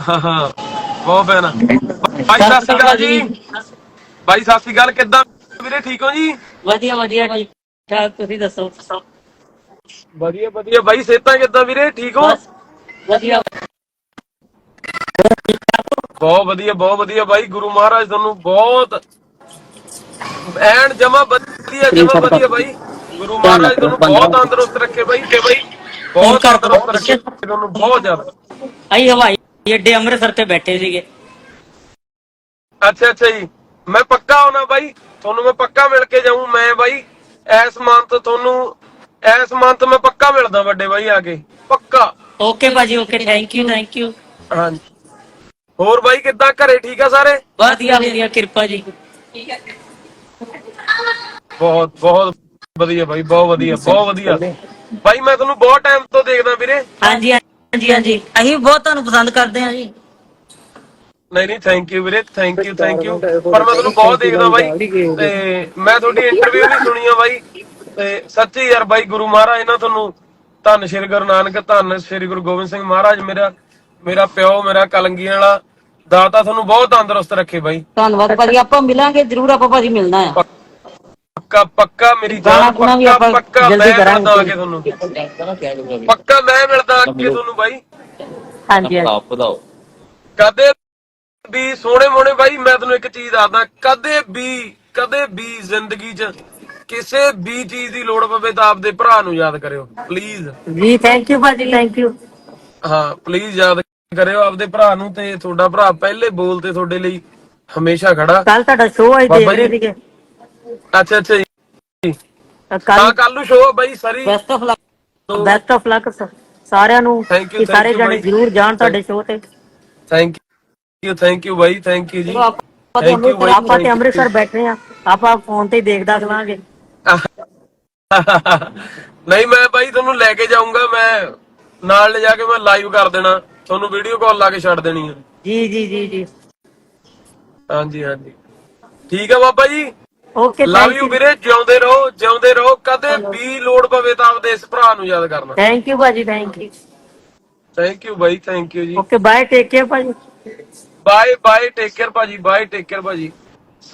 ਹਾਂ ਹਾਂ। ਬਹੁਤ ਪੈਣਾ ਬਾਈ ਸਤਿ ਸ਼੍ਰੀ ਅਕਾਲ ਜੀ। ਬਾਈ ਸਤਿ ਸ਼੍ਰੀ ਅਕਾਲ। ਕਿੱਦਾਂ ਵੀਰੇ ਠੀਕ ਹੋ ਜੀ? ਵਧੀਆ ਵਧੀਆ ਠੀਕ ਠਾਕ ਤੁਸੀਂ ਦੱਸੋ? ਵਧੀਆ ਵਧੀਆ। ਬਾਈ ਸਿਹਤਾਂ ਕਿੱਦਾਂ ਵੀਰੇ? ਠੀਕ ਹੋ? ਬਸ ਵਧੀਆ। ਬਹੁਤ ਵਧੀਆ ਬਹੁਤ ਵਧੀਆ ਬਾਈ ਗੁਰੂ ਮਹਾਰਾਜ ਤੁਹਾਨੂੰ ਬਹੁਤ ਐਨ ਜਮਾ ਵਧੀਆ ਜਮਾ ਵਧੀਆ ਬਾਈ ਗੁਰੂ ਮਹਾਰਾਜ ਤੁਹਾਨੂੰ ਬਹੁਤ ਤੰਦਰੁਸਤ ਰੱਖੇ ਬਾਈ ਤੇ ਬਾਈ ਬਹੁਤ ਤੰਦਰੁਸਤ ਰੱਖੇ। ਤੁਹਾਨੂੰ ਬਹੁਤ ਜ਼ਿਆਦਾ। ਆਈ ਹਵਾਈ ਅੱਡੇ ਅੰਮ੍ਰਿਤਸਰ ਤੇ ਬੈਠੇ ਸੀਗੇ। ਅੱਛਾ ਅੱਛਾ ਜੀ। ਮੈਂ ਪੱਕਾ ਆਉਣਾ ਬਾਈ। ਤੁਹਾਨੂੰ ਮੈਂ ਪੱਕਾ ਮਿਲ ਕੇ ਜਾਊਂ ਮੈਂ ਬਾਈ। ਐਸ ਮੰਥ ਤੁਹਾਨੂੰ ਐਸ ਮੰਥ ਮੈਂ ਪੱਕਾ ਮਿਲਦਾ ਵੱਡੇ ਬਾਈ ਆ ਕੇ। ਪੱਕਾ। ਓਕੇ ਭਾਜੀ okay thank you thank you ਹਾਂਜੀ। ਹੋਰ ਬਾਈ ਕਿੱਦਾਂ ਘਰੇ? ਠੀਕ ਆ ਸਾਰੇ? ਵਧੀਆ ਵਧੀਆ ਕਿਰਪਾ ਜੀ। ਬਹੁਤ ਬਹੁਤ ਵਧੀਆ ਬਾਈ ਬਹੁਤ ਵਧੀਆ ਬਹੁਤ ਵਧੀਆ। ਬਾਈ ਮੈਂ ਤੁਹਾਨੂੰ ਬਹੁਤ ਟਾਈਮ ਤੋਂ ਦੇਖਦਾ ਵੀਰੇ। ਹਾਂਜੀ ਹਾਂਜੀ ਹਾਂਜੀ। ਅਸੀਂ ਬਹੁਤ ਤੁਹਾਨੂੰ ਪਸੰਦ ਕਰਦੇ ਹਾਂ ਜੀ। ਨਹੀਂ ਨਹੀਂ ਥੈਂਕ ਯੂ ਵੀਰੇ ਥੈਂਕ ਯੂ ਥੈਂਕ ਯੂ ਪਰ ਮੈਂ ਤੁਹਾਨੂੰ ਬਹੁਤ ਦੇਖਦਾ ਬਾਈ ਤੇ ਮੈਂ ਤੁਹਾਡੀ ਇੰਟਰਵਿਊ ਵੀ ਸੁਣੀ ਆ ਬਾਈ। ਤੇ ਸੱਚੀ ਯਾਰ ਬਾਈ ਗੁਰੂ ਮਹਾਰਾਜ ਨਾ ਤੁਹਾਨੂੰ ਧੰਨ ਸ਼੍ਰੀ ਗੁਰੂ ਨਾਨਕ ਧੰਨ ਸ਼੍ਰੀ ਗੁਰੂ ਗੋਬਿੰਦ ਸਿੰਘ ਮਹਾਰਾਜ ਮੇਰਾ ਮੇਰਾ ਪਿਓ ਮੇਰਾ ਕਲੰਗੀਆਂ ਵਾਲਾ ਦਾਤਾ ਤੁਹਾਨੂੰ ਬਹੁਤ ਤੰਦਰੁਸਤ ਰੱਖੇ ਬਾਈ। ਧੰਨਵਾਦ ਭਾਜੀ ਆਪਾਂ ਮਿਲਾਂਗੇ ਜਰੂਰ ਆਪਾਂ ਭਾਜੀ ਮਿਲਣਾ ਆ। ਪੱਕਾ ਪੱਕਾ ਮੇਰੀ ਗਾਣਾ ਜਾਨ ਗੁਣਾ ਵੀ ਪੱਕਾ ਆਪਾਂ ਪੱਕਾ ਮੈਂ। ਮਿਲਦਾ ਆ ਕੇ ਤੁਹਾਨੂੰ। ਪੱਕਾ ਮੈਂ ਮਿਲਦਾ ਆ ਕੇ ਤੁਹਾਨੂੰ ਬਾਈ। ਹਾਂਜੀ ਵਧਾਓ। ਕਦੇ ਵੀ ਸੋਹਣੇ ਮੋਹਣੇ ਬਾਈ ਮੈਂ ਤੁਹਾਨੂੰ ਇੱਕ ਚੀਜ਼ ਦੱਸਦਾ ਕਦੇ ਵੀ ਕਦੇ ਵੀ ਜ਼ਿੰਦਗੀ 'ਚ ਕਿਸੇ ਵੀ ਚੀਜ਼ ਦੀ ਲੋੜ ਪਵੇ ਤਾਂ ਆਪਦੇ ਭਰਾ ਨੂੰ ਯਾਦ ਕਰਿਓ ਪਲੀਜ਼ ਜੀ ਥੈਂਕ ਯੂ ਭਾਜੀ ਥੈਂਕ ਯੂ ਹਾਂ ਪਲੀਜ਼ ਯਾਦ ਕਰਿਓ ਆਪਦੇ ਭਰਾ ਨੂੰ ਤੇ ਤੁਹਾਡਾ ਭਰਾ ਪਹਿਲੇ ਬੋਲ ਤੇ ਤੁਹਾਡੇ ਲਈ ਹਮੇਸ਼ਾ ਖੜਾ। ਕੱਲ ਤੁਹਾਡਾ ਸ਼ੋਅ ਆਈ ਦੇਖ ਬਾਬਾ ਰਹੇ ਜੀ। ਸੀਗੇ। ਅੱਛਾ ਅੱਛਾ ਜੀ। ਹਾਂ ਕੱਲ ਕੱਲ ਨੂੰ ਸ਼ੋਅ ਬਾਈ ਸਾਰੀ। Best of luck best of luck ਸਾਰਿਆਂ ਨੂੰ। Thank you, ਕਿ ਸਾਰੇ you ਜਣੇ ਬਾਈ। ਜਰੂਰ ਜਾਣ ਤੁਹਾਡੇ ਸ਼ੋਅ ਤੇ। ਥੈਂਕ ਯੂ ਥੈਂਕ ਯੂ ਬਾਈ ਥੈਂਕ ਯੂ ਜੀ। ਆਪਾਂ Thank you ਤੁਹਾਨੂੰ ਬਾਈ, ਆਪਾਂ thank ਤੇ you। ਅੰਮ੍ਰਿਤਸਰ ਬੈਠੇ ਆ। ਆਪਾਂ ਫੋਨ ਤੇ ਹੀ ਦੇਖਦਾ ਕਰਾਂਗੇ ਨਹੀਂ ਮੈਂ ਬਾਈ ਤੁਹਾਨੂੰ ਲੈ ਕੇ ਜਾਊਂਗਾ ਮੈਂ ਨਾਲ ਲੈ ਜਾ ਕੇ ਮੈਂ ਲਾਈਵ ਕਰ ਦੇਣਾ। ਤੁਹਾਨੂੰ ਵੀਡੀਓ ਕਾਲ ਲਾ ਕੇ ਛੱਡ ਦੇਣੀ ਹੈ ਜੀ ਜੀ ਜੀ ਜੀ। ਹਾਂਜੀ ਹਾਂਜੀ। ਠੀਕ ਹੈ Baba ji? Okay love you ਵੀਰੇ ਜਿਉਂਦੇ ਰਹੋ ਜਿਉਂਦੇ ਰਹੋ। ਕਦੇ ਵੀ ਲੋੜ ਪਵੇ ਤਾਂ ਆਪਦੇ ਇਸ ਭਰਾ ਨੂੰ ਯਾਦ ਕਰਨਾ। ਥੈਂਕ ਯੂ ਭਾਜੀ ਥੈਂਕ ਯੂ ਥੈਂਕ ਯੂ ਬਾਈ ਥੈਂਕ ਯੂ ਜੀ। ਓਕੇ ਬਾਏ ਟੇਕ ਕੇਅਰ ਭਾਜੀ। ਬਾਏ ਬਾਏ ਟੇਕ ਕੇਅਰ ਭਾਜੀ ਬਾਏ ਟੇਕ ਕੇਅਰ ਭਾਜੀ।